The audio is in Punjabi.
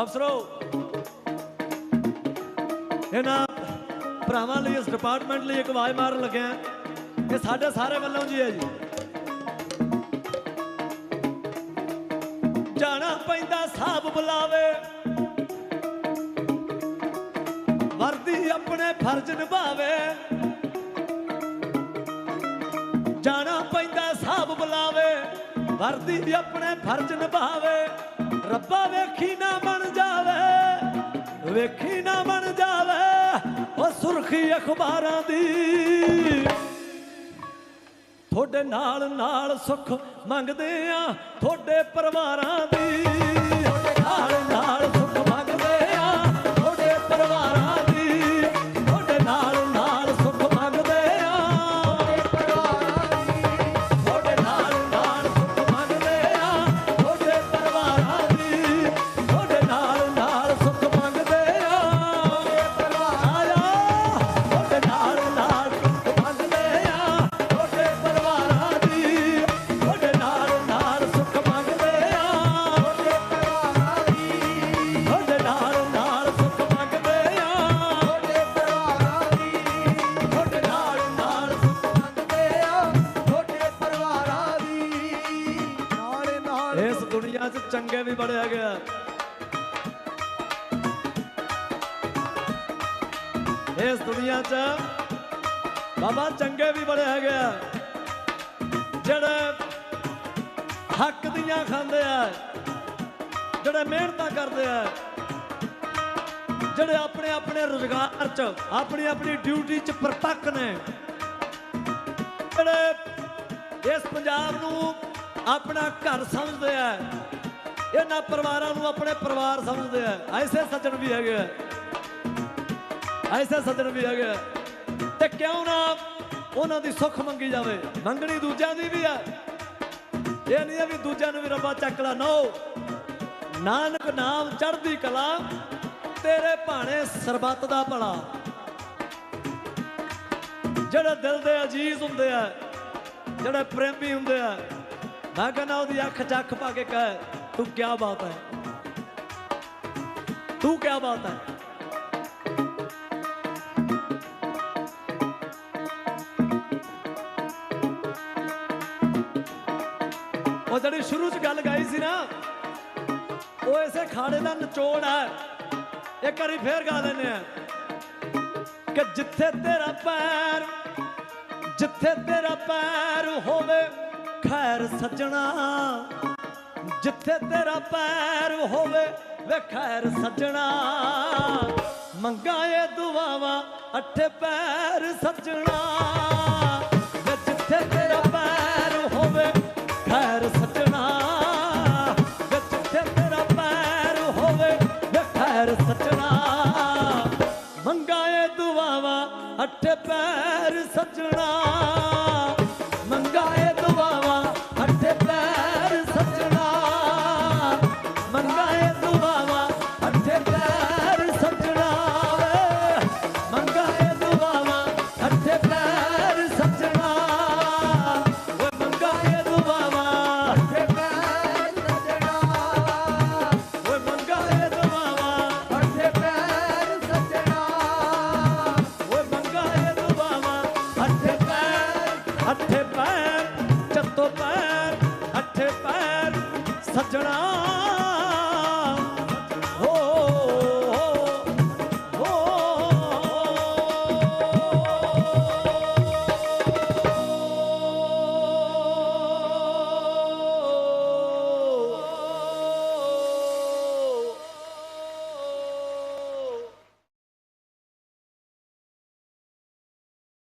ਅਫਸਰੋ, ਇਹਨਾਂ ਭਰਾਵਾਂ ਲਈ, ਇਸ ਡਿਪਾਰਟਮੈਂਟ ਲਈ ਇੱਕ ਆਵਾਜ਼ ਮਾਰਨ ਲੱਗਿਆ ਇਹ ਸਾਡੇ ਸਾਰੇ ਵੱਲੋਂ ਜੀ ਹੈ ਜੀ। ਜਾਣਾ ਪੈਂਦਾ ਸਾਬ ਬੁਲਾਵੇ। ਵਰਦੀ ਆਪਣੇ ਫਰਜ਼ ਨਿਭਾਵੇ। ਜਾਣਾ ਪੈਂਦਾ ਸਾਬ ਬੁਲਾਵੇ। ਵਰਦੀ ਆਪਣੇ ਫਰਜ਼ ਨਿਭਾਵੇ। ਰੱਬਾ ਵੇਖੀ ਨਾ ਵੇਖੀ ਨਾ ਬਣ ਜਾਵੇ ਉਹ ਸੁਰਖੀ ਅਖਬਾਰਾਂ ਦੀ। ਤੁਹਾਡੇ ਨਾਲ ਨਾਲ ਸੁੱਖ ਮੰਗਦੇ ਆ, ਤੁਹਾਡੇ ਪਰਿਵਾਰਾਂ ਦੀ। ਤੁਹਾਡੇ ਨਾਲ ਨਾਲ ਦੁਨੀਆ 'ਚ ਚੰਗੇ ਵੀ ਬੜੇ ਹੈਗੇ ਆ। ਇਸ ਦੁਨੀਆ 'ਚ ਬਾਬਾ ਚੰਗੇ ਵੀ ਬੜੇ ਹੈਗੇ ਆ। ਜਿਹੜੇ ਹੱਕ ਦੀਆਂ ਖਾਂਦੇ ਆ, ਜਿਹੜੇ ਮਿਹਨਤਾਂ ਕਰਦੇ ਆ, ਜਿਹੜੇ ਆਪਣੇ ਆਪਣੇ ਰੁਜ਼ਗਾਰ 'ਚ, ਆਪਣੀ ਆਪਣੀ ਡਿਊਟੀ 'ਚ ਪ੍ਰਤੱਖ ਨੇ। ਜਿਹੜੇ ਇਸ ਪੰਜਾਬ ਨੂੰ ਆਪਣਾ ਘਰ ਸਮਝਦੇ ਆ। ਇਹਨਾਂ ਪਰਿਵਾਰਾਂ ਨੂੰ ਆਪਣੇ ਪਰਿਵਾਰ ਸਮਝਦੇ ਆ। ਐਸੇ ਸੱਜਣ ਵੀ ਹੈਗੇ ਆ। ਐਸੇ ਸੱਜਣ ਵੀ ਹੈਗੇ ਆ। ਤੇ ਕਿਉਂ ਨਾ ਉਹਨਾਂ ਦੀ ਸੁੱਖ ਮੰਗੀ ਜਾਵੇ। ਮੰਗਣੀ ਦੂਜਿਆਂ ਦੀ ਵੀ ਆ। ਇਹ ਨਹੀਂ ਆ ਵੀ ਦੂਜਿਆਂ ਨੂੰ ਵੀ ਰੱਬਾ ਚੱਕ ਲਾ। ਨੋ ਨਾਨਕ ਨਾਮ ਚੜ੍ਹਦੀ ਕਲਾ, ਤੇਰੇ ਭਾਣੇ ਸਰਬੱਤ ਦਾ ਭਲਾ। ਜਿਹੜੇ ਦਿਲ ਦੇ ਅਜੀਜ਼ ਹੁੰਦੇ ਆ, ਜਿਹੜੇ ਪ੍ਰੇਮੀ ਹੁੰਦੇ ਆ ਮੈਂ ਕਹਿੰਦਾ ਉਹਦੀ ਅੱਖ 'ਚ ਪਾ ਕੇ ਕਹੇ, ਤੂੰ ਕੀ ਬਾਤ ਹੈ? ਤੂੰ ਕੀ ਬਾਤ ਹੈ? ਉਹ ਜਿਹੜੀ ਸ਼ੁਰੂ 'ਚ ਗੱਲ ਗਾਈ ਸੀ ਨਾ, ਉਹ ਇਸੇ ਖਾੜੇ ਦਾ ਨਿਚੋੜ ਹੈ। ਇੱਕ ਵਾਰੀ ਫੇਰ ਗਾ ਲੈਨੇ ਆ ਕਿ ਜਿੱਥੇ ਤੇਰਾ ਪੈਰ, ਜਿੱਥੇ ਤੇਰਾ ਪੈਰ ਹੋਵੇ ਸੱਜਣਾ, ਜਿੱਥੇ ਤੇਰਾ ਪੈਰ ਹੋਵੇ, ਵੇ ਖੈਰ ਸੱਜਣਾ। ਮੰਗਾ ਏ ਦੁਆਵਾ, ਅੱਠੇ ਪੈਰ ਸੱਜਣਾ। ਵੇ ਜਿੱਥੇ ਤੇਰਾ ਪੈਰ ਹੋਵੇ, ਖੈਰ ਸੱਜਣਾ। ਵੇ ਜਿੱਥੇ ਤੇਰਾ ਪੈਰ ਹੋਵੇ, ਵੇ ਖੈਰ ਸੱਜਣਾ। ਮੰਗਾ ਇਹ ਦੁਆਵਾਂ, ਅੱਠੇ ਪੈਰ ਸੱਜਣਾ। ਸੱਜਣਾ